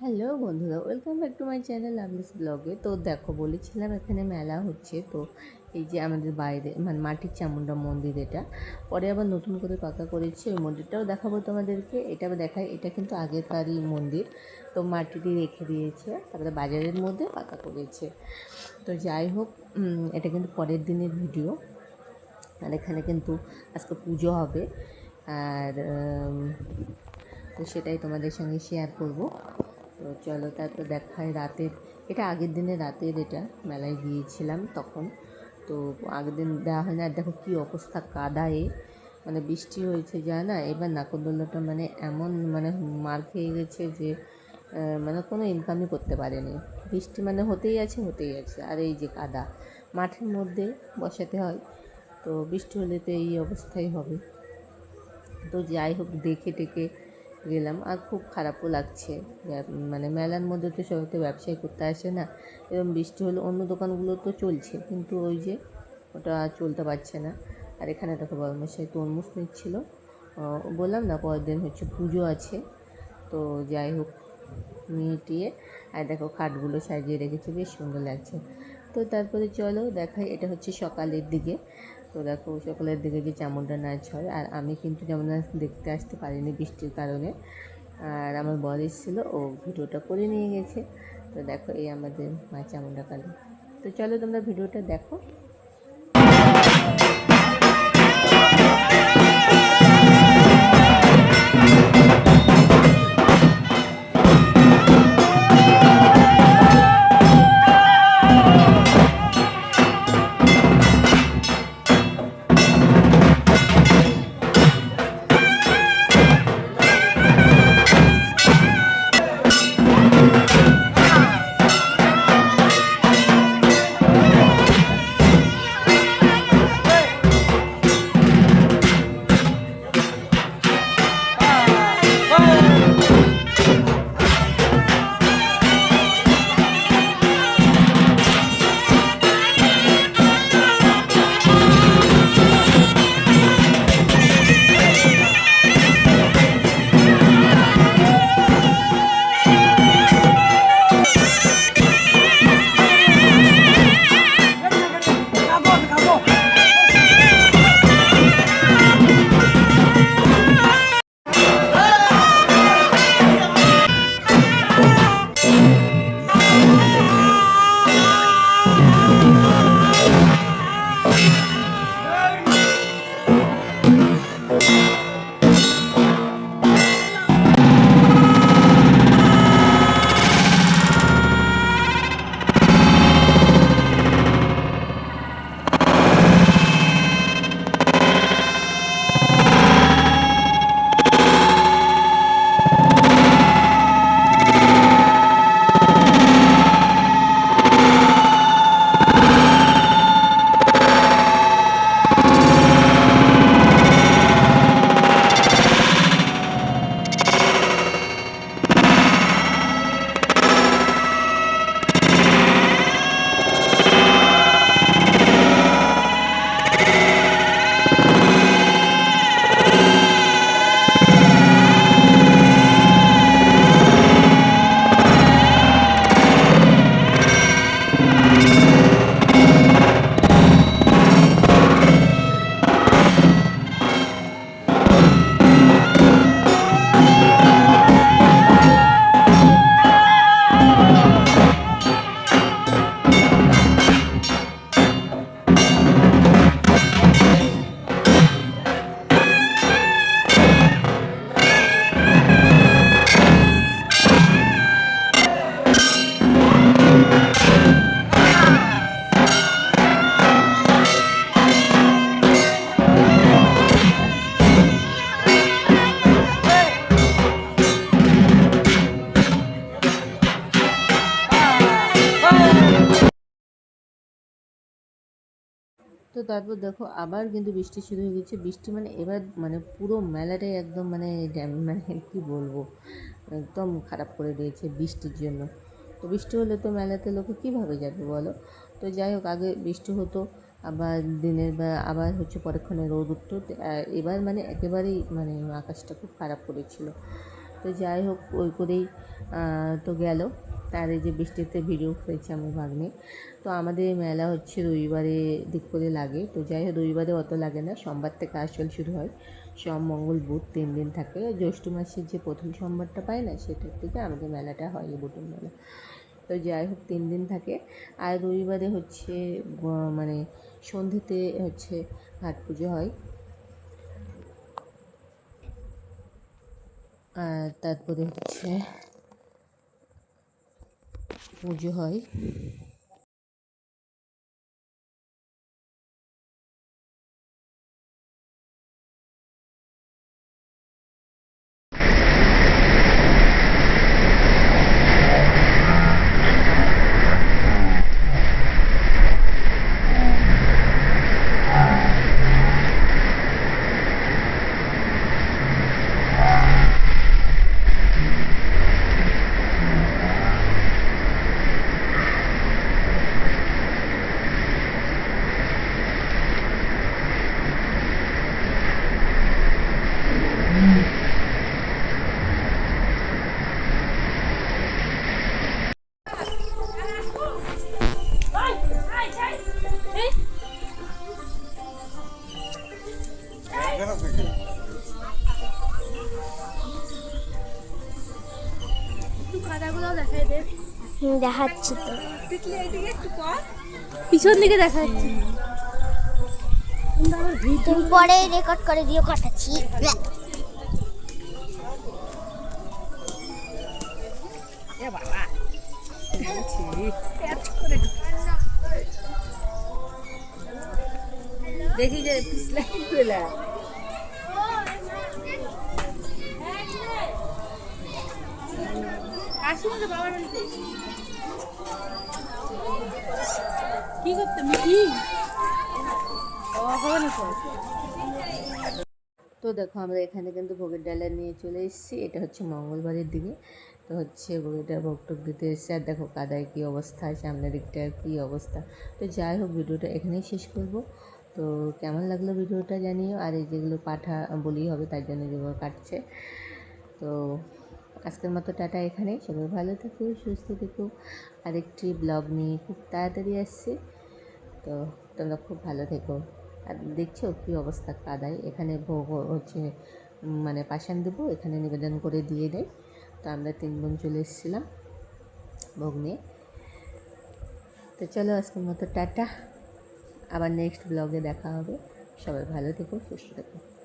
Hello বন্ধুরা, welcome back to my channel Lovely's ব্লগে। তো দেখো, বলেছিলাম এখানে মেলা হচ্ছে, তো এই যে আমাদের বাইরে মানে মাটির চামুন্ডা মন্দির এটা। পরে আবার নতুন করে পাকা করেছে, ওই মন্দিরটাও দেখাবো তোমাদেরকে। এটা দেখায় এটা কিন্তু আগেকারই মন্দির, তো মাটিটি রেখে দিয়েছে, তারপরে বাজারের মধ্যে পাকা করেছে। তো যাই হোক এটা কিন্তু পরের দিনের ভিডিও। আর এখানে কিন্তু আজকে পুজো হবে, আর তো সেটাই তোমাদের সঙ্গে শেয়ার করব। তো চলো তারপর দেখায় রাতের, এটা আগের দিনে রাতের এটা মেলায় গিয়েছিলাম তখন। তো আগের দিন দেওয়া হয় না দেখো কী অবস্থা কাদায়ে মানে বৃষ্টি হয়েছে যা না, এবার নাকরদোল্লাটা মানে এমন মানে মার খেয়ে গেছে যে মানে কোনো ইনকামই করতে পারেনি। বৃষ্টি মানে হতেই আছে হতেই আছে, আর এই যে কাদা, মাঠের মধ্যে বসাতে হয়। তো বৃষ্টি হলে তো এই অবস্থাই হবে। তো যাই হোক, দেখে টেকে গেলাম আর খুব খারাপও লাগছে। মানে মেলার মধ্যে তো সবাই তো ব্যবসায়ী করতে আসে না। এবং বৃষ্টি হলে অন্য দোকানগুলো তো চলছে। কিন্তু ওই যে ওটা চলতে পারছে না। আর এখানে দেখো বাবামশাই তরমুজ নিচ্ছিল। বললাম না পরের দিন হচ্ছে পুজো আছে। তো যাই হোক নিয়ে টিয়ে আর দেখো খাটগুলো সাজিয়ে রেখেছে। বেশ সুন্দর লাগছে। তো তারপরে চলো দেখাই। এটা হচ্ছে সকালের দিকে। তো দেখো, সকালের দিকে যে চামুন্ডা নাচ হয়। আর আমি কিন্তু যেমন দেখতে আসতে পারিনি বৃষ্টির কারণে। আর আমার বল এসেছিল, ও ভিডিওটা করে নিয়ে গেছে। তো দেখো, এই আমাদের মা চামুন্ডা কালী। তো চলো তোমরা ভিডিওটা দেখো। তো তারপর দেখো আবার কিন্তু বৃষ্টি শুরু হয়ে গেছে। বৃষ্টি মানে এবার মানে পুরো মেলাটাই একদম মানে ড্যাম- মানে কী বলব? একদম খারাপ করে দিয়েছে বৃষ্টির জন্য। তো বৃষ্টি হলে তো মেলাতে লোকে কীভাবে যাবে বলো? তো যাই হোক, আগে বৃষ্টি হতো, আবার দিনের বেলা আবার হচ্ছে পরেক্ষণে রোদ উঠতো। এবার মানে একেবারেই মানে আকাশটা খুব খারাপ করেছিল। তো যাই হোক, ওই করেই তো গেল। তার এই যে বৃষ্টিতে ভিডিও করেছে আমার ভাগ্নে। তো আমাদের মেলা হচ্ছে রবিবারে দিক করে লাগে। তো যাই হোক, রবিবারে অত লাগে না। সোমবার থেকে আসল শুরু হয়। সোম, মঙ্গল, বুধ তিন দিন থাকে। জ্যৈষ্ঠ মাসের যে প্রথম সোমবারটা পায় না, সেটার থেকে আমাদের মেলাটা হয় এই বুটুন মেলা। তো যাই হোক, তিন দিন থাকে। আর রবিবারে হচ্ছে মানে সন্ধ্যেতে হচ্ছে ঘাট পুজো হয়। আর তারপরে হচ্ছে পুজো হয় হুম, দেখাচ্ছি তো। পিছন দিকে দেখা যাচ্ছে তুমি পরে রেকর্ড করে দিও কাটাচ্ছি। দেখি যে পিছলাই কি করতে মিটিং হবে না তো দেখো আমরা এখানে কিন্তু ভোগের ডালা নিয়ে চলে এসেছি। এটা হচ্ছে মঙ্গলবারের দিকে। তো হচ্ছে ভোগ টোক দিতে এসেছি। আর দেখো কাদায় কী অবস্থা সামনের দিকটা কী অবস্থা। তো যাই হোক ভিডিওটা এখানেই শেষ করব। তো কেমন লাগল ভিডিওটা জানিও। আর এই যেগুলো পাঠা বলি হবে তার জন্য যেগুলো কাটছে। তো আজকের মতো টাটা এখানে। সবাই ভালো থেকো, সুস্থ থেকো। আরেকটি ব্লগ নিয়ে খুব তাড়াতাড়ি আসছে। তো তোমরা খুব ভালো থেকো। আর দেখছ কী অবস্থা কাদায়? এখানে ভোগ হচ্ছে মানে পাশান দেবো, এখানে নিবেদন করে দিয়ে দেয়। তো আমরা তিন বোন চলে এসেছিলাম ভোগ নিয়ে। তো চলো আজকের মতো টাটা। আবার নেক্সট ব্লগে দেখা হবে। সবাই ভালো থেকো, সুস্থ থেকো।